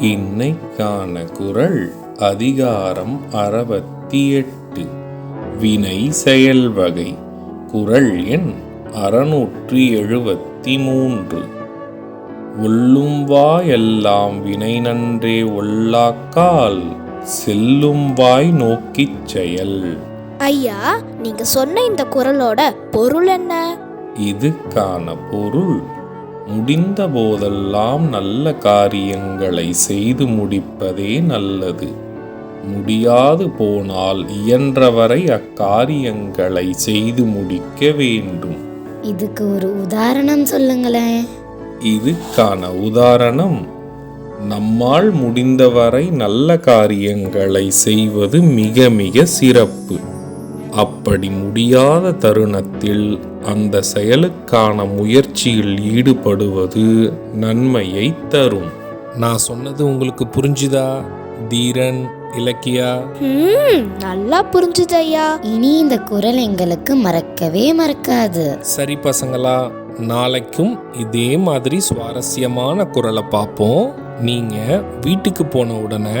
இன்னைக்கான குரல் அதிகாரம் அறுபத்தி எட்டு வினை செயல் வகை. குரல் எண் அறுநூற்றி எழுபத்தி மூன்று ஒல்லும் வாய் எல்லாம் வினை நன்றே ஒல்லாக்கால் செல்லும் வாய் நோக்கிச் செயல். ஐயா நீங்க சொன்ன இந்த குரலோட பொருள் என்ன? இதுக்கான பொருள் முடிந்த போதெல்லாம் நல்ல காரியங்களை செய்து முடிப்பதே நல்லது. முடியாது போனால் இயன்றவரை அக்காரியங்களை செய்து முடிக்க வேண்டும். இதுக்கு ஒரு உதாரணம் சொல்லுங்களேன். இதுக்கான உதாரணம் நம்மால் முடிந்தவரை நல்ல காரியங்களை செய்வது மிக மிக சிறப்பு. அப்படி முடியாத தருணத்தில் அந்த செயலுக்கான முயற்சியில் ஈடுபடுவது நன்மையை தரும். நான் சொன்னது உங்களுக்கு புரிஞ்சுதா தீரன் இலக்கியா? நல்லா புரிஞ்சுது ஐயா இனி இந்த குரல் எங்களுக்கு மறக்கவே மறக்காது. சரி பசங்களா நாளைக்கும் இதே மாதிரி சுவாரஸ்யமான குரலை பார்ப்போம். நீங்க வீட்டுக்கு போன உடனே